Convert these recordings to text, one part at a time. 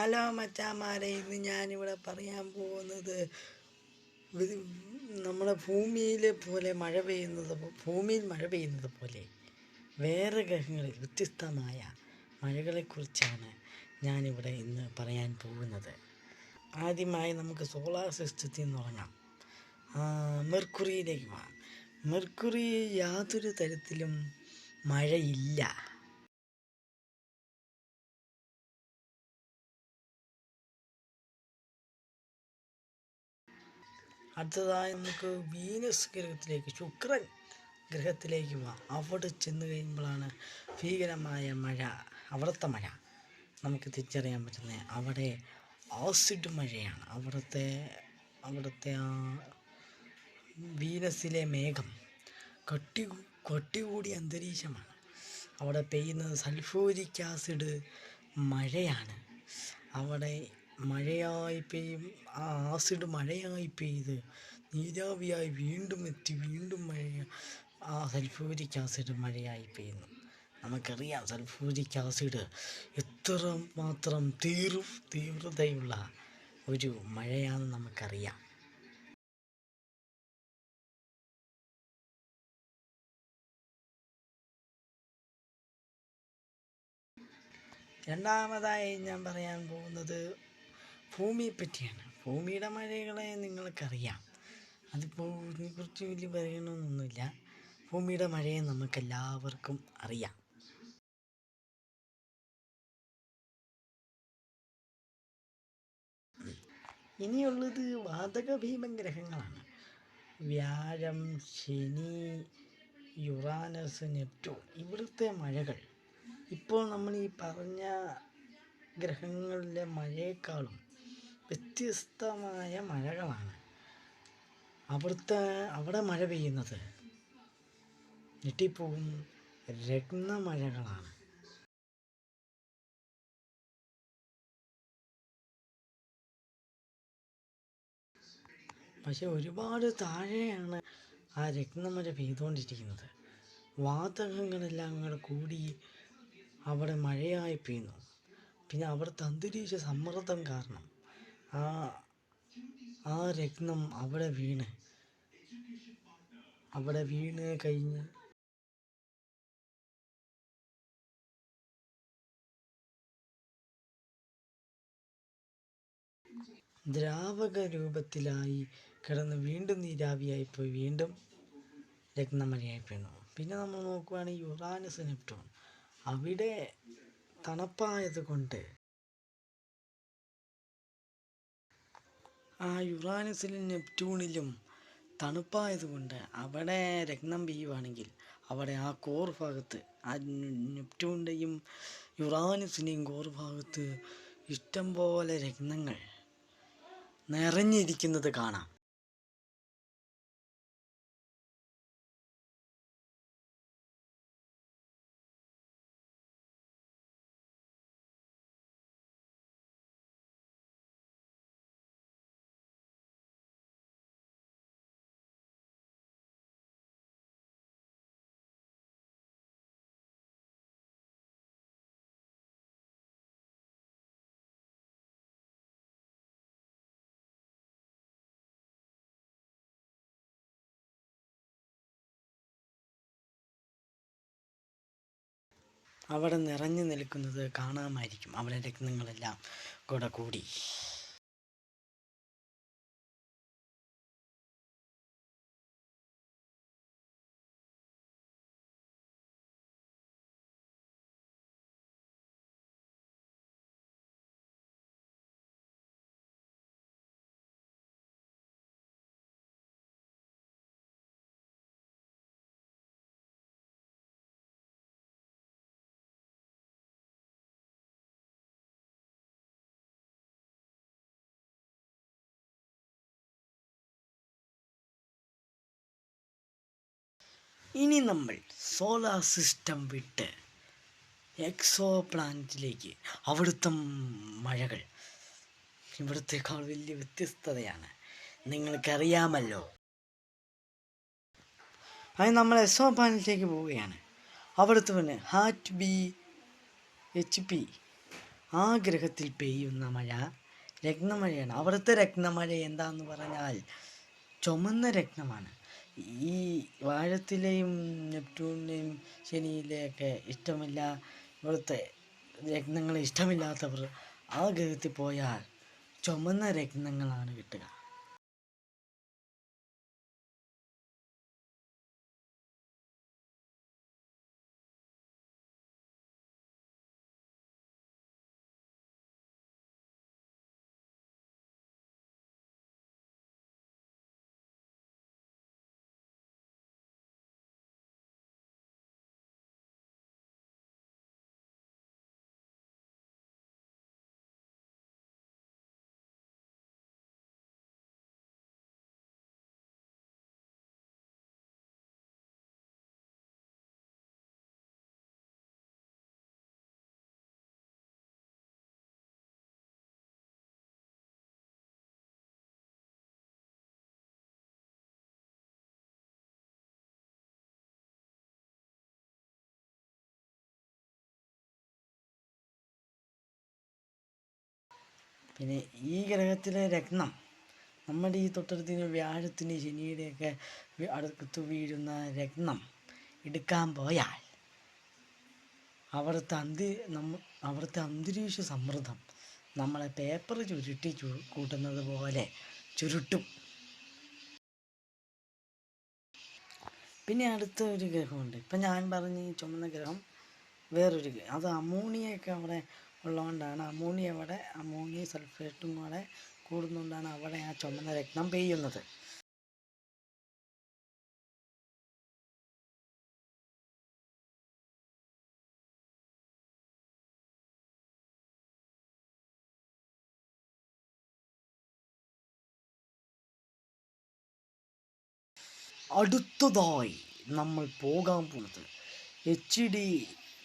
Hello മച്ചാമാരെ ഇന്ന് ഞാനിവിടെ പറയാൻ പോകുന്നത് നമ്മുടെ ഭൂമിയിലെ പോലെ മഴ പെയ്യുന്നത് ഭൂമിയിൽ മഴ പെയ്യുന്നത് പോലെ വേറെ ഗ്രഹങ്ങളിൽ വ്യത്യസ്തമായ മഴകളെക്കുറിച്ചാണ് ഞാനിവിടെ ഇന്ന് പറയാൻ പോകുന്നത്. ആദ്യമായി നമുക്ക് സോളാർ സിസ്റ്റത്തിൽ നിന്ന് തുടങ്ങാം മെർക്കുറിയിലേക്ക് പോകാം. മെർക്കുറി യാതൊരു തരത്തിലും മഴയില്ല. അടുത്തതായി നമുക്ക് വീനസ് ഗ്രഹത്തിലേക്ക് ശുക്രൻ ഗ്രഹത്തിലേക്ക് പോവാം അവിടെ ചെന്ന് കഴിയുമ്പോഴാണ് ഭീകരമായ മഴ അവിടുത്തെ മഴ. നമുക്ക് തിരിച്ചറിയാൻ പറ്റുന്നത് അവിടെ ആസിഡ് മഴയാണ്. അവിടുത്തെ അവിടുത്തെ ആ വീനസിലെ മേഘം കട്ടി കട്ടി കൂടിയ അന്തരീക്ഷമാണ്. അവിടെ പെയ്യുന്നത് സൾഫൂരിക് ആസിഡ് മഴയാണ്. അവിടെ മഴയായി പെയ്യും. ആ ആസിഡ് മഴയായി പെയ്ത് നീരാവിയായി വീണ്ടും എത്തി വീണ്ടും മഴ. ആ സൾഫൂരിക് ആസിഡ് മഴയായി പെയ്യുന്നു. നമുക്കറിയാം സൾഫൂരിക് ആസിഡ് എത്ര മാത്രം തീവ്ര തീവ്രതയുള്ള ഒരു മഴയാണെന്ന് നമുക്കറിയാം. രണ്ടാമതായി ഞാൻ പറയാൻ പോകുന്നത് ഭൂമിയെ പറ്റിയാണ് ഭൂമിയുടെ മഴകളെ നിങ്ങൾക്കറിയാം. അതിപ്പോൾ ഇതിനെക്കുറിച്ച് വലിയ പറയണമെന്നൊന്നുമില്ല ഭൂമിയുടെ മഴയെ നമുക്കെല്ലാവർക്കും അറിയാം. ഇനിയുള്ളത് വാതക ഭീമൻ ഗ്രഹങ്ങളാണ് വ്യാഴം ശനി യുറാനസ് നെപ്റ്റ്യൂൺ ഇവിടുത്തെ മഴകൾ. ഇപ്പോൾ നമ്മൾ ഈ പറഞ്ഞ ഗ്രഹങ്ങളിലെ മഴയേക്കാളും വ്യത്യസ്തമായ മഴകളാണ്. അവിടുത്തെ അവിടെ മഴ പെയ്യുന്നത് ഞെട്ടിപ്പോകും രത്നമഴകളാണ് പക്ഷെ ഒരുപാട് താഴെയാണ് ആ രത്നമഴ പെയ്തുകൊണ്ടിരിക്കുന്നത്. വാതകങ്ങളെല്ലാം കൂടെ കൂടി അവിടെ മഴയായി പെയ്യുന്നു. പിന്നെ അവിടുത്തെ അന്തരീക്ഷ സമ്മർദ്ദം കാരണം ആ ആ രത്നം അവിടെ വീണ്. അവിടെ വീണ് കഴിഞ്ഞ് ദ്രാവക രൂപത്തിലായി കിടന്ന് വീണ്ടും നീരാവിയായി പോയി വീണ്ടും രത്നമഴയായി വീണു പിന്നെ നമ്മൾ നോക്കുകയാണെങ്കിൽ യുറാനസ് നെപ്റ്റൂൺ അവിടെ തണുപ്പായത് കൊണ്ട് ആ യുറാനസിലും നെപ്റ്റ്യൂണിലും തണുപ്പായതുകൊണ്ട് അവിടെ രക്തം പെയ്യുവാണെങ്കിൽ അവിടെ ആ കോർ ഭാഗത്ത് ആ നെപ്റ്റ്യൂണിന്റെയും യുറാനസിന്റെയും കോർ ഭാഗത്ത് ഇഷ്ടംപോലെ രത്നങ്ങൾ നിറഞ്ഞിരിക്കുന്നത് കാണാം. അവിടെ നിറഞ്ഞു നിൽക്കുന്നത് കാണാമായിരിക്കും. അവിടെ രത്നങ്ങളെല്ലാം കൂടെ കൂടി. ഇനി നമ്മൾ സോളാർ സിസ്റ്റം വിട്ട് എക്സോ പ്ലാനറ്റിലേക്ക് അവിടുത്തെ മഴകൾ. ഇവിടുത്തേക്കാൾ വലിയ വ്യത്യസ്തതയാണ്. നിങ്ങൾക്കറിയാമല്ലോ. അത് നമ്മൾ എക്സോ പ്ലാനറ്റിലേക്ക് പോവുകയാണ്. അവിടുത്തെ പിന്നെ ഹാറ്റ് ബി എച്ച് പി ആ ഗ്രഹത്തിൽ പെയ്യുന്ന മഴ രത്നമഴയാണ്. അവിടുത്തെ രത്നമഴ എന്താന്ന് പറഞ്ഞാൽ ചുമന്ന രത്നമാണ്. ഈ വാഴത്തിലെയും നെപ്റ്റ്യൂണിനെയും ശനിയിലെയൊക്കെ ഇഷ്ടമില്ല. ഇവിടുത്തെ രത്നങ്ങൾ ഇഷ്ടമില്ലാത്തവർ ആ ഗ്രഹത്തിൽ പോയാൽ ചുമന്ന രത്നങ്ങളാണ് കിട്ടുക. പിന്നെ ഈ ഗ്രഹത്തിലെ രത്നം നമ്മുടെ ഈ തൊട്ടടുത്തിന് വ്യാഴത്തിന്റെ ശനിയുടെയൊക്കെ അടുത്ത് വീഴുന്ന രത്നം എടുക്കാൻ പോയാൽ അവിടുത്തെ അന്തി നമ്മ അവിടുത്തെ അന്തരീക്ഷ സമ്മർദ്ദം നമ്മളെ പേപ്പർ ചുരുട്ടി ചു കൂട്ടുന്നത് പോലെ ചുരുട്ടും. പിന്നെ അടുത്ത ഒരു ഗ്രഹമുണ്ട്. ഇപ്പം ഞാൻ പറഞ്ഞ ഈ ചുമന്ന ഗ്രഹം വേറൊരു അത് അമോണിയൊക്കെ അവിടെ ഉള്ളതുകൊണ്ടാണ് അമോണിയ അവിടെ അമോണിയ സൾഫേറ്റും കൂടെ കൂടുന്നതുകൊണ്ടാണ് അവിടെ ആ ചുമന്ന രക്തം പെയ്യുന്നത്. അടുത്തതായി നമ്മൾ പോകാൻ പോകുന്നത് എച്ച് ഡി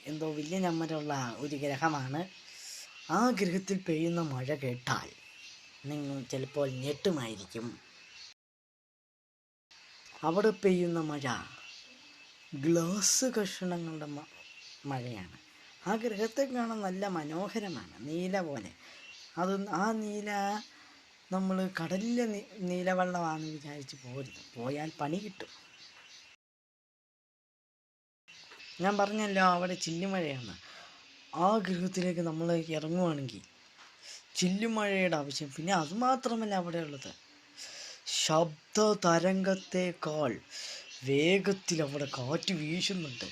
എന്തോ വലിയ നമ്പറുള്ള ഒരു ഗ്രഹമാണ്. ആ ഗ്രഹത്തിൽ പെയ്യുന്ന മഴ കേട്ടാൽ നിങ്ങൾ ചിലപ്പോൾ ഞെട്ടുമായിരിക്കും. അവിടെ പെയ്യുന്ന മഴ ഗ്ലാസ് കഷണങ്ങളുടെ മഴയാണ്. ആ ഗ്രഹത്തെ കാണാൻ നല്ല മനോഹരമാണ് നീല പോലെ. അത് ആ നീല നമ്മൾ കടലിലെ നീലവെള്ളമാണെന്ന് വിചാരിച്ച് പോരുത്. പോയാൽ പണി കിട്ടും. ഞാൻ പറഞ്ഞല്ലോ അവിടെ ചില്ലുമഴയാണ്. ആ ഗ്രഹത്തിലേക്ക് നമ്മൾ ഇറങ്ങുവാണെങ്കിൽ ചില്ലുമഴയുടെ ആവശ്യം. പിന്നെ അതുമാത്രമല്ല അവിടെ ഉള്ളത് ശബ്ദ തരംഗത്തേക്കാൾ വേഗത്തിൽ അവിടെ കാറ്റ് വീശുന്നുണ്ട്.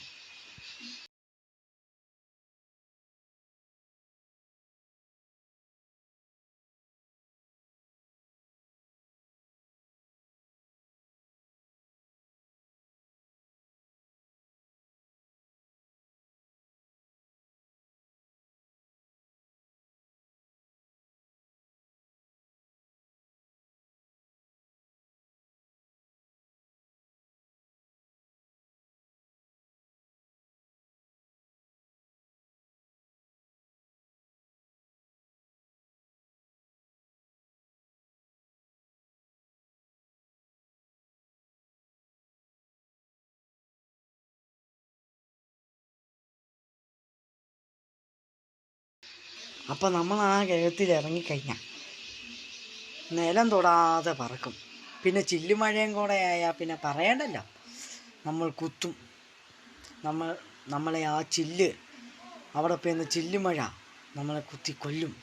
അപ്പം നമ്മൾ ആ ഗ്രഹത്തിൽ ഇറങ്ങിക്കഴിഞ്ഞാൽ നിലം തൊടാതെ പറക്കും. പിന്നെ ചില്ലുമഴയും കൂടെ ആയാൽ പിന്നെ പറയണ്ടല്ലോ. നമ്മൾ കുത്തും. നമ്മൾ നമ്മളെ ആ ചില്ല് അവിടെ പെയ്യുന്ന ചില്ലുമഴ നമ്മളെ കുത്തി കൊല്ലും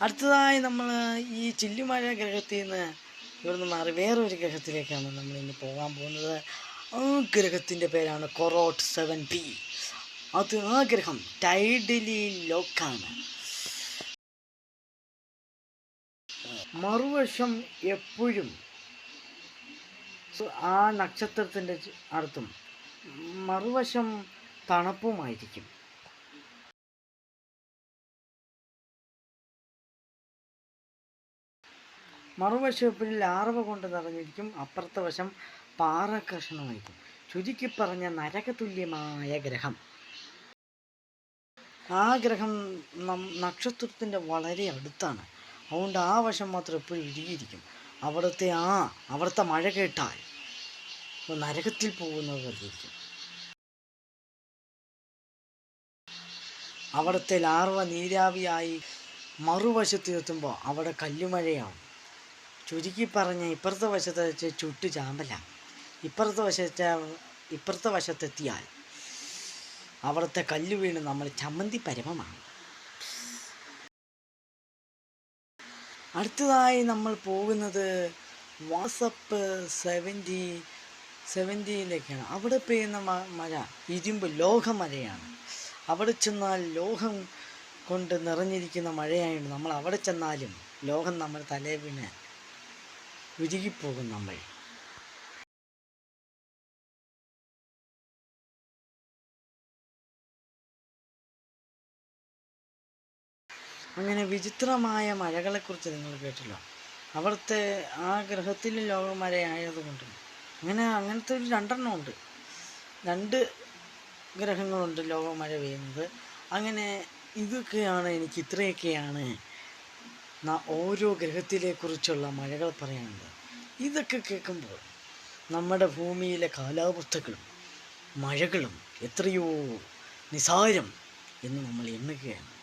അടുത്തതായി നമ്മൾ ഈ ചില്ലുമഴ ഗ്രഹത്തിൽ നിന്ന് ഇവിടുന്ന് മാറി വേറൊരു ഗ്രഹത്തിലേക്കാണ് നമ്മൾ ഇന്ന് പോകാൻ പോകുന്നത്. ആ ഗ്രഹത്തിന്റെ പേരാണ് കൊറോട്ട് സെവൻ ബി. അത് ആ ഗ്രഹം ടൈഡലി ലോക്കാണ്. മറുവശം എപ്പോഴും ആ നക്ഷത്രത്തിന്റെ അർത്ഥം മറുവശം തണുപ്പുമായിരിക്കും. മറുവശം എപ്പോഴും ലാർവ കൊണ്ട് നിറഞ്ഞിരിക്കും അപ്പുറത്തെ വശം പാറക്കഷണമായിരിക്കും ചുരുക്കി പറഞ്ഞ നരകതുല്യമായ ഗ്രഹം. ആ ഗ്രഹം നം- നക്ഷത്രത്തിന്റെ വളരെ അടുത്താണ്. അതുകൊണ്ട് ആ വശം മാത്രം എപ്പോഴും ഇഴുകിയിരിക്കും അവിടുത്തെ ആ അവിടുത്തെ മഴ കേട്ടാൽ നരകത്തിൽ പോകുന്നത് പോലെയിരിക്കും അവിടുത്തെ ലാർവ നീരാവിയായി മറുവശത്ത് എത്തുമ്പോൾ അവിടെ കല്ലുമഴയാവും. ചുരുക്കി പറഞ്ഞ ഇപ്പുറത്തെ വശത്ത് വെച്ച് ചുട്ടു ചാമ്പല ഇപ്പുറത്തെ വശത്ത് ഇപ്പുറത്തെ വശത്തെത്തിയാൽ അവിടുത്തെ കല്ല് വീണ് നമ്മൾ ചമ്മന്തി പരമമാണ്. അടുത്തതായി നമ്മൾ പോകുന്നത് വാട്സപ്പ് സെവന്റി സെവന്റിയിലേക്കാണ് അവിടെ പെയ്യുന്ന മഴ ഇരുമ്പ് ലോഹമഴയാണ്. അവിടെ ചെന്നാൽ ലോഹം കൊണ്ട് നിറഞ്ഞിരിക്കുന്ന മഴയായിട്ട് നമ്മൾ അവിടെ ചെന്നാലും ലോഹം നമ്മൾ തലേ ഉരുകിപ്പോകും നമ്മൾ. അങ്ങനെ വിചിത്രമായ മഴകളെക്കുറിച്ച് നിങ്ങൾ കേട്ടല്ലോ. അവിടുത്തെ ആ ഗ്രഹത്തിൽ ലോകമഴയായതുകൊണ്ട് അങ്ങനെ അങ്ങനത്തെ ഒരു രണ്ടെണ്ണം ഉണ്ട്. രണ്ട് ഗ്രഹങ്ങളുണ്ട് ലോകമര പെയ്യുന്നത്. അങ്ങനെ ഇതൊക്കെയാണ് എനിക്ക് ഇത്രയൊക്കെയാണ് ഓരോ ഗ്രഹത്തിലെക്കുറിച്ചുള്ള മഴകൾ പറയുന്നത് ഇതൊക്കെ കേൾക്കുമ്പോൾ നമ്മുടെ ഭൂമിയിലെ കാലാവസ്ഥകളും മഴകളും എത്രയോ നിസാരം എന്ന് നമ്മൾ എണ്ണുകയാണ്.